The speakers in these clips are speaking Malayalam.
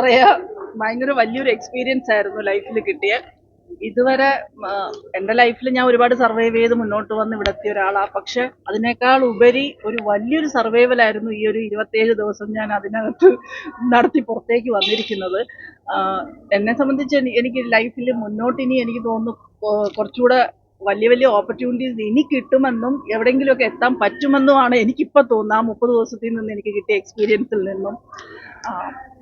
പറയാ ഭയങ്കര വലിയൊരു എക്സ്പീരിയൻസ് ആയിരുന്നു ലൈഫിൽ കിട്ടിയ. ഇതുവരെ എന്റെ ലൈഫിൽ ഞാൻ ഒരുപാട് സർവൈവ് ചെയ്ത് മുന്നോട്ട് വന്ന് ഇവിടെ എത്തിയ ഒരാളാണ് പക്ഷെ അതിനേക്കാൾ ഉപരി ഒരു വലിയൊരു സർവൈവൽ ആയിരുന്നു ഈ ഒരു ഇരുപത്തേഴ് ദിവസം ഞാൻ അതിനകത്ത് നടത്തി പുറത്തേക്ക് വന്നിരിക്കുന്നത്. എന്നെ സംബന്ധിച്ച് എനി- എനിക്ക് ലൈഫിൽ മുന്നോട്ട് ഇനി എനിക്ക് തോന്നുന്നു കുറച്ചുകൂടെ വലിയ വലിയ ഓപ്പർച്യൂണിറ്റീസ് ഇനി കിട്ടുമെന്നും എവിടെയെങ്കിലുമൊക്കെ എത്താൻ പറ്റുമെന്നുമാണ് എനിക്കിപ്പോൾ തോന്നുന്നത്. ആ മുപ്പത് ദിവസത്തിൽ നിന്ന് എനിക്ക് കിട്ടിയ എക്സ്പീരിയൻസിൽ നിന്നും.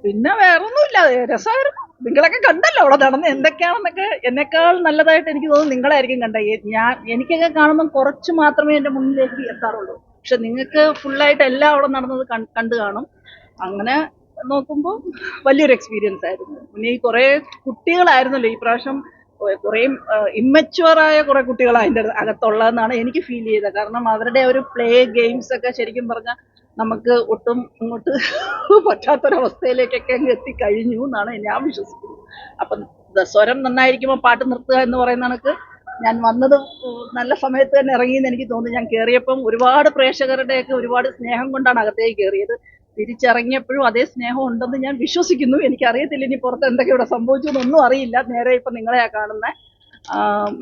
പിന്നെ വേറൊന്നുമില്ല. രസമായിരുന്നു. നിങ്ങളൊക്കെ കണ്ടല്ലോ അവിടെ നടന്ന് എന്തൊക്കെയാണെന്നൊക്കെ. എന്നെക്കാൾ നല്ലതായിട്ട് എനിക്ക് തോന്നുന്നു നിങ്ങളായിരിക്കും കണ്ട ഞാൻ എനിക്കൊക്കെ കാണുമ്പോൾ കുറച്ച് മാത്രമേ എന്റെ മുന്നിലേക്ക് എത്താറുള്ളൂ. പക്ഷെ നിങ്ങൾക്ക് ഫുള്ളായിട്ട് എല്ലാം അവിടെ നടന്നത് കണ്ടു കാണും. അങ്ങനെ നോക്കുമ്പോൾ വലിയൊരു എക്സ്പീരിയൻസ് ആയിരുന്നു. പിന്നെ ഈ കുറേ കുട്ടികളായിരുന്നല്ലോ ഈ പ്രാവശ്യം കുറേ ഇമ്മച്ചുവറായ കുറെ കുട്ടികൾ അതിന്റെ അകത്തുള്ളതെന്നാണ് എനിക്ക് ഫീൽ ചെയ്തത്. കാരണം അവരുടെ ഒരു പ്ലേ ഗെയിംസ് ഒക്കെ ശരിക്കും പറഞ്ഞാൽ നമുക്ക് ഒട്ടും ഇങ്ങോട്ട് പറ്റാത്തൊരവസ്ഥയിലേക്കൊക്കെ അങ്ങ് എത്തിക്കഴിഞ്ഞു എന്നാണ് ഞാൻ വിശ്വസിക്കുന്നത്. അപ്പം സ്വരം നന്നായിരിക്കുമ്പോൾ പാട്ട് നിർത്തുക എന്ന് പറയുന്ന കണക്ക് ഞാൻ വന്നത് നല്ല സമയത്ത് തന്നെ ഇറങ്ങിയെന്ന് എനിക്ക് തോന്നുന്നു ഞാൻ കയറിയപ്പം ഒരുപാട് പ്രേക്ഷകരുടെയൊക്കെ ഒരുപാട് സ്നേഹം കൊണ്ടാണ് അകത്തേക്ക് കയറിയത് തിരിച്ചിറങ്ങിയപ്പോഴും അതേ സ്നേഹം ഉണ്ടെന്ന് ഞാൻ വിശ്വസിക്കുന്നു. എനിക്കറിയത്തില്ല ഇനി പുറത്ത് എന്തൊക്കെ ഇവിടെ സംഭവിച്ചു എന്നൊന്നും അറിയില്ല. നേരെ ഇപ്പം നിങ്ങളെയാ കാണുന്നത്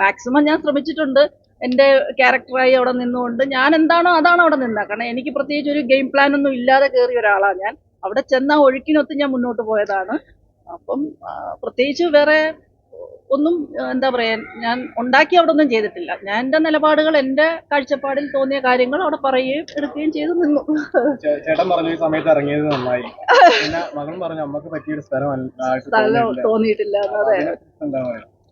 മാക്സിമം ഞാൻ ശ്രമിച്ചിട്ടുണ്ട്. എന്റെ ക്യാരക്ടറായി അവിടെ നിന്നുകൊണ്ട് ഞാൻ എന്താണോ അതാണ് അവിടെ നിന്നത് കാരണം എനിക്ക് പ്രത്യേകിച്ച് ഒരു ഗെയിം പ്ലാൻ ഒന്നും ഇല്ലാതെ കയറിയ ഒരാളാണ് ഞാൻ. അവിടെ ചെന്ന ഒഴുക്കിനൊത്ത് ഞാൻ മുന്നോട്ട് പോയതാണ്. അപ്പം പ്രത്യേകിച്ച് വേറെ ഒന്നും എന്താ പറയാ ഞാൻ ഉണ്ടാക്കി അവിടെ ഒന്നും ചെയ്തിട്ടില്ല. ഞാൻ എന്റെ നിലപാടുകൾ എന്റെ കാഴ്ചപ്പാടിൽ തോന്നിയ കാര്യങ്ങൾ അവിടെ പറയുകയും എടുക്കുകയും ചെയ്തു നിന്നു. ചേട്ടൻ പറഞ്ഞു ഈ സമയത്ത് ഇറങ്ങിയത് നന്നായി. പിന്നെ പറഞ്ഞു അമ്മയ്ക്ക് പറ്റിയൊരു സ്ഥലം. തോന്നിയിട്ടില്ല.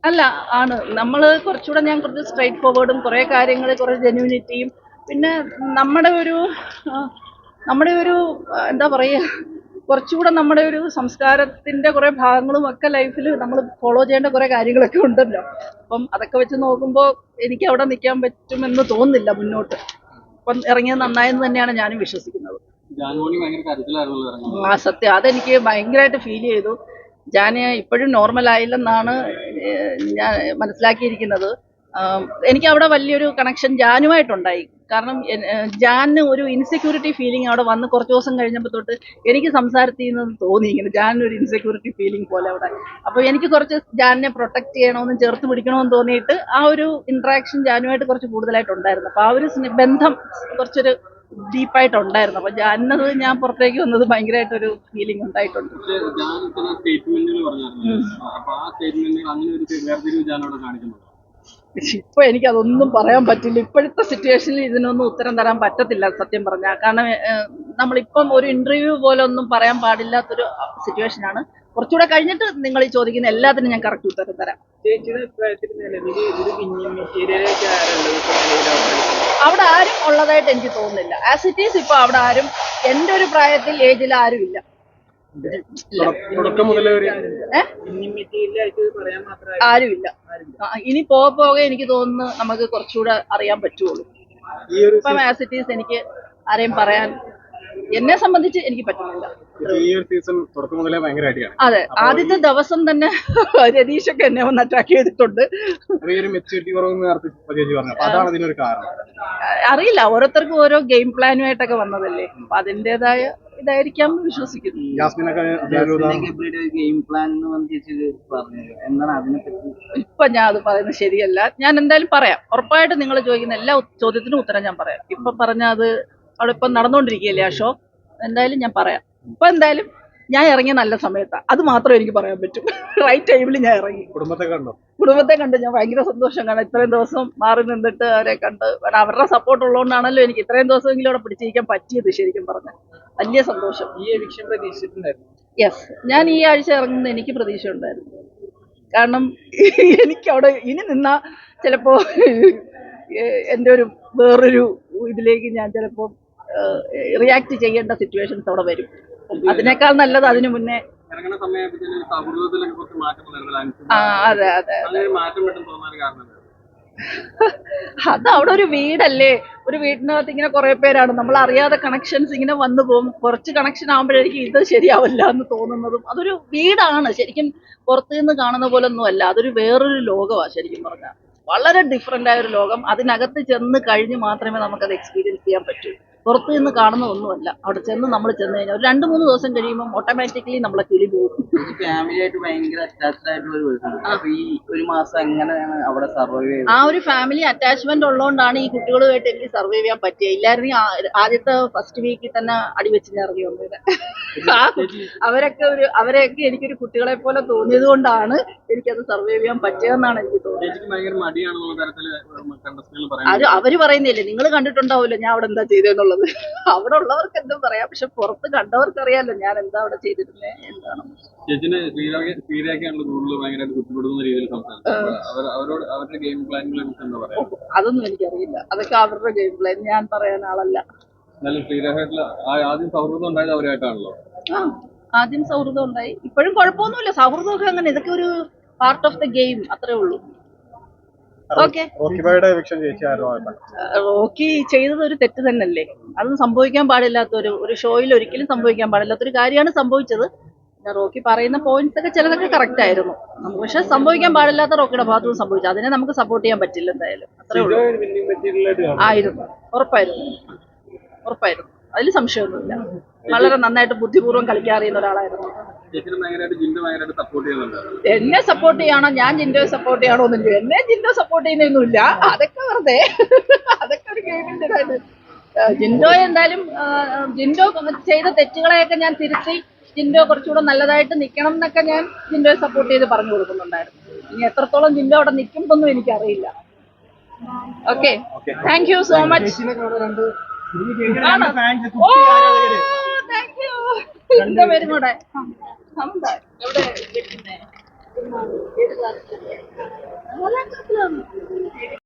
അല്ല ആണ്. നമ്മൾ കുറച്ചുകൂടെ ഞാൻ കുറച്ച് സ്ട്രൈറ്റ് ഫോർവേഡും കുറേ കാര്യങ്ങൾ കുറേ ജെന്യൂനിറ്റിയും പിന്നെ നമ്മുടെ ഒരു നമ്മുടെ ഒരു എന്താ പറയുക കുറച്ചുകൂടെ നമ്മുടെ ഒരു സംസ്കാരത്തിന്റെ കുറേ ഭാഗങ്ങളും ഒക്കെ ലൈഫിൽ നമ്മൾ ഫോളോ ചെയ്യേണ്ട കുറേ കാര്യങ്ങളൊക്കെ ഉണ്ടല്ലോ. അപ്പം അതൊക്കെ വെച്ച് നോക്കുമ്പോൾ എനിക്ക് അവിടെ നിൽക്കാൻ പറ്റുമെന്ന് തോന്നുന്നില്ല മുന്നോട്ട്. അപ്പം ഇറങ്ങിയത് നന്നായെന്ന് തന്നെയാണ് ഞാനും വിശ്വസിക്കുന്നത്. ആ സത്യം. അതെനിക്ക് ഭയങ്കരമായിട്ട് ഫീൽ ചെയ്തു. ഞാൻ ഇപ്പോഴും നോർമൽ ആയില്ലെന്നാണ് ഞാൻ മനസ്സിലാക്കിയിരിക്കുന്നത്. എനിക്ക് അവിടെ വലിയൊരു കണക്ഷൻ ജാനുമായിട്ടുണ്ടായി. കാരണം ജാനിന് ഒരു ഇൻസെക്യൂരിറ്റി ഫീലിംഗ് അവിടെ വന്ന് കുറച്ച് ദിവസം കഴിഞ്ഞപ്പോൾ തൊട്ട് എനിക്ക് സംസാരത്തിൽ നിന്ന് തോന്നി ഇങ്ങനെ ജാനിന് ഒരു ഇൻസെക്യൂരിറ്റി ഫീലിംഗ് പോലെ അവിടെ. അപ്പോൾ എനിക്ക് കുറച്ച് ജാനിനെ പ്രൊട്ടക്ട് ചെയ്യണമെന്നും ചേർത്ത് പിടിക്കണമെന്ന് തോന്നിയിട്ട് ആ ഒരു ഇൻട്രാക്ഷൻ ജാനുമായിട്ട് കുറച്ച് കൂടുതലായിട്ട് കൂടുതലായിട്ടുണ്ടായിരുന്നു. അപ്പോൾ ആ ഒരു ബന്ധം കുറച്ചൊരു ഡീപ്പായിട്ടുണ്ടായിരുന്നു അപ്പോൾ ജാനത് ഞാൻ പുറത്തേക്ക് വന്നത് ഭയങ്കരമായിട്ടൊരു ഫീലിംഗ് ഉണ്ടായിട്ടുണ്ട്. സ്റ്റേറ്റ്മെന്റുകൾ പറഞ്ഞായിരുന്നു. അപ്പൊ ആ സ്റ്റേറ്റ്മെന്റുകൾ അങ്ങനെ ഒരു വേർതിരിവ് ജാനോട് കാണിക്കുന്നുണ്ടോ? ഇപ്പൊ എനിക്ക് അതൊന്നും പറയാൻ പറ്റില്ല. ഇപ്പോഴത്തെ സിറ്റുവേഷനിൽ ഇതിനൊന്നും ഉത്തരം തരാൻ പറ്റത്തില്ല സത്യം പറഞ്ഞാൽ കാരണം നമ്മളിപ്പം ഒരു ഇന്റർവ്യൂ പോലെ ഒന്നും പറയാൻ പാടില്ലാത്തൊരു സിറ്റുവേഷനാണ് കുറച്ചുകൂടെ കഴിഞ്ഞിട്ട് നിങ്ങൾ ഈ ചോദിക്കുന്ന എല്ലാത്തിനും ഞാൻ കറക്റ്റ് ഉത്തരം തരാം. അവിടെ ആരും ഉള്ളതായിട്ട് എനിക്ക് തോന്നുന്നില്ല. ആസ് ഇറ്റ് ഈസ് ഇപ്പൊ അവിടെ ആരും എന്റെ ഒരു പ്രായത്തിൽ ഏജിൽ ആരും ഇല്ല തുടക്കം- മുതലേ ആരുമില്ല. ഇനി പോകെ പോകെ എനിക്ക് തോന്നുന്നു നമുക്ക് കുറച്ചുകൂടെ അറിയാൻ പറ്റുള്ളൂ. ഇപ്പം ആസ് ഇറ്റ് ഈസ് എനിക്ക് ആരെയും പറയാൻ എന്നെ സംബന്ധിച്ച് എനിക്ക് പറ്റുന്നില്ല. ഈ ഒരു സീസൺ തുടക്കം മുതലേ ഭയങ്കര അടിയാണ് അതെ ആദ്യത്തെ ദിവസം തന്നെ രതീഷൊക്കെ എന്നെ ഒന്ന് അറ്റാക്ക് ചെയ്തിട്ടുണ്ട്. മെച്ചൂരിറ്റി അതാണ് ഇതിനൊരു കാരണം. അറിയില്ല ഓരോരുത്തർക്കും ഓരോ ഗെയിം പ്ലാനുമായിട്ടൊക്കെ വന്നതല്ലേ. അപ്പൊ അതിന്റെതായ ഇതായിരിക്കാം എന്ന് വിശ്വസിക്കുന്നു. ഇപ്പൊ ഞാൻ അത് പറയുന്നത് ശരിയല്ല. ഞാൻ എന്തായാലും പറയാം. ഉറപ്പായിട്ട് നിങ്ങൾ ചോദിക്കുന്ന എല്ലാ ചോദ്യത്തിനും ഉത്തരം ഞാൻ പറയാം. ഇപ്പൊ പറഞ്ഞ അത് അവിടെ ഇപ്പൊ നടന്നുകൊണ്ടിരിക്കുകയല്ലേ ആ ഷോ എന്തായാലും ഞാൻ പറയാം. ഇപ്പൊ എന്തായാലും ഞാൻ ഇറങ്ങിയ നല്ല സമയത്താണ് അത് മാത്രമേ എനിക്ക് പറയാൻ പറ്റൂ. റൈറ്റ് ടൈമിൽ ഞാൻ ഇറങ്ങി. കുടുംബത്തെ കണ്ടു? കുടുംബത്തെ കണ്ട് ഞാൻ ഭയങ്കര സന്തോഷം കാരണം ഇത്രയും ദിവസം മാറി നിന്നിട്ട് അവരെ കണ്ട്. അവരുടെ സപ്പോർട്ട് ഉള്ളതുകൊണ്ടാണല്ലോ എനിക്ക് ഇത്രയും ദിവസമെങ്കിലും അവിടെ പിടിച്ചിരിക്കാൻ പറ്റിയത് ശരിക്കും പറഞ്ഞ. വലിയ സന്തോഷം. ഈ എവിക്ഷൻ പ്രതീക്ഷിച്ചിട്ടുണ്ടായിരുന്നു? യെസ് ഞാൻ ഈ ആഴ്ച ഇറങ്ങുന്ന എനിക്ക് പ്രതീക്ഷ ഉണ്ടായിരുന്നു കാരണം എനിക്ക് അവിടെ ഇനി നിന്നാ ചിലപ്പോ എന്റെ ഒരു വേറൊരു ഇതിലേക്ക് ഞാൻ ചിലപ്പോൾ റിയാക്ട് ചെയ്യേണ്ട സിറ്റുവേഷൻസ് അവിടെ വരും. അതിനേക്കാൾ നല്ലത് അതിനു മുന്നേ ആ അതെ അതെ മാറ്റം പെട്ടെന്ന് തോന്നാൻ കാരണം? അത് അവിടെ ഒരു വീടല്ലേ? ഒരു വീടിനകത്ത് ഇങ്ങനെ കുറെ പേരാണ്. നമ്മൾ അറിയാതെ കണക്ഷൻസ് ഇങ്ങനെ വന്നു പോകും. കുറച്ച് കണക്ഷൻ ആകുമ്പോഴേക്കും ഇത് ശരിയാവില്ല എന്ന് തോന്നുന്നതും. അതൊരു വീടാണ്. ശരിക്കും പുറത്തു നിന്ന് കാണുന്ന പോലെ ഒന്നും അല്ല. അതൊരു വേറൊരു ലോകമാണ് ശരിക്കും പറഞ്ഞാൽ വളരെ ഡിഫറെന്റ് ആയ ഒരു ലോകം. അതിനകത്ത് ചെന്ന് കഴിഞ്ഞ് മാത്രമേ നമുക്കത് എക്സ്പീരിയൻസ് ചെയ്യാൻ പറ്റൂ. പുറത്ത് നിന്ന് കാണുന്ന ഒന്നുമല്ല. അവിടെ ചെന്ന് നമ്മൾ ചെന്ന് കഴിഞ്ഞാൽ ഒരു രണ്ട് മൂന്ന് ദിവസം കഴിയുമ്പോൾ ഓട്ടോമാറ്റിക്കലി നമ്മളെ കിളി പോകും. ഫാമിലി ആയിട്ട് ഭയങ്കര അറ്റാച്ച്ഡ് ആയിട്ടുള്ള ഒരു ഈ മാസം എങ്ങനെയാണ് അവിടെ സർവൈവ് ആ ഒരു ഫാമിലി അറ്റാച്ച്മെന്റ് ഉള്ളതുകൊണ്ടാണ് ഈ കുട്ടികളുമായിട്ട് എനിക്ക് സർവൈവ് ചെയ്യാൻ പറ്റിയത് ഇല്ലായിരുന്നെങ്കിൽ ആദ്യത്തെ ഫസ്റ്റ് വീക്കിൽ തന്നെ അടിവെച്ച് ഞാൻ ഇറങ്ങി വന്നത്. അവരൊക്കെ ഒരു അവരെയൊക്കെ എനിക്കൊരു കുട്ടികളെ പോലെ തോന്നിയത് കൊണ്ടാണ് എനിക്കത് സർവൈവ് ചെയ്യാൻ പറ്റിയതെന്നാണ് എനിക്ക് തോന്നുന്നത്. അത് അവർ പറയുന്നില്ലേ നിങ്ങൾ കണ്ടിട്ടുണ്ടാവുമല്ലോ ഞാൻ അവിടെ എന്താ ചെയ്തതെന്നുള്ളത് അവിടെ ഉള്ളവർക്ക് എന്തും പറയാം. പക്ഷെ പുറത്ത് കണ്ടവർക്ക് അറിയാലോ ഞാൻ എന്താ അവിടെ ചെയ്തിരുന്നത് എന്താണ്? ചേച്ചിന് കൂടുതൽ ഭയങ്കരമായിട്ട് രീതിയിൽ അവരോട് അവരുടെ ഗെയിം എന്താ പറയാ? അതൊന്നും എനിക്കറിയില്ല. അതൊക്കെ അവരുടെ ഗെയിം പ്ലാൻ ഞാൻ പറയാൻ ആളല്ല. എന്നാലും ആദ്യം സൗഹൃദം ഉണ്ടായത് അവരായിട്ടാണല്ലോ. ആ ആദ്യം സൗഹൃദം ഉണ്ടായി. ഇപ്പോഴും കുഴപ്പമൊന്നുമില്ല. സൗഹൃദമൊക്കെ അങ്ങനെ ഇതൊക്കെ ഒരു പാർട്ട് ഓഫ് ദ ഗെയിം അത്രേ ഉള്ളൂ. റോക്കി ചെയ്തത് ഒരു തെറ്റ് തന്നെയല്ലേ? അത് സംഭവിക്കാൻ പാടില്ലാത്ത ഒരു ഒരു ഷോയിൽ ഒരിക്കലും സംഭവിക്കാൻ പാടില്ലാത്ത ഒരു കാര്യമാണ് സംഭവിച്ചത്. പിന്നെ റോക്കി പറയുന്ന പോയിന്റ്സ് ഒക്കെ ചിലതൊക്കെ കറക്റ്റ് ആയിരുന്നു. നമുക്ക് പക്ഷെ സംഭവിക്കാൻ പാടില്ലാത്ത റോക്കിയുടെ ഭാഗത്തുനിന്ന് സംഭവിച്ചു. അതിനെ നമുക്ക് സപ്പോർട്ട് ചെയ്യാൻ പറ്റില്ല എന്തായാലും. അത്രേ ഉള്ളൂ. ആയിരുന്നു. ഉറപ്പായിരുന്നു. ഉറപ്പായിരുന്നു. അതിൽ സംശയമൊന്നുമില്ല. വളരെ നന്നായിട്ട് ബുദ്ധിപൂർവം കളിക്കാൻ അറിയുന്ന ഒരാളായിരുന്നു എന്നെ സപ്പോർട്ട് ചെയ്യണോ? ഞാൻ ജിൻഡോ സപ്പോർട്ട് ചെയ്യണോ എന്നില്ല എന്നെ ജിൻഡോ സപ്പോർട്ട് ചെയ്യുന്നൊന്നുമില്ല. അതൊക്കെ വെറുതെ. അതൊക്കെ ഒരു ഗെയിമിന്റെ ഇതാണ് ജിൻഡോ എന്തായാലും ജിൻഡോ ചെയ്ത തെറ്റുകളെയൊക്കെ ഞാൻ തിരുത്തി ജിൻഡോ കുറച്ചുകൂടെ നല്ലതായിട്ട് നിൽക്കണം എന്നൊക്കെ ഞാൻ ജിൻഡോയെ സപ്പോർട്ട് ചെയ്ത് പറഞ്ഞു കൊടുക്കുന്നുണ്ടായിരുന്നു. ഇനി എത്രത്തോളം ജിൻഡോ അവിടെ നിൽക്കുന്നതൊന്നും എനിക്കറിയില്ല. Okay thank you so much ആണോ. ഓ! എന്താ? പേരും കൂടെ എവിടെ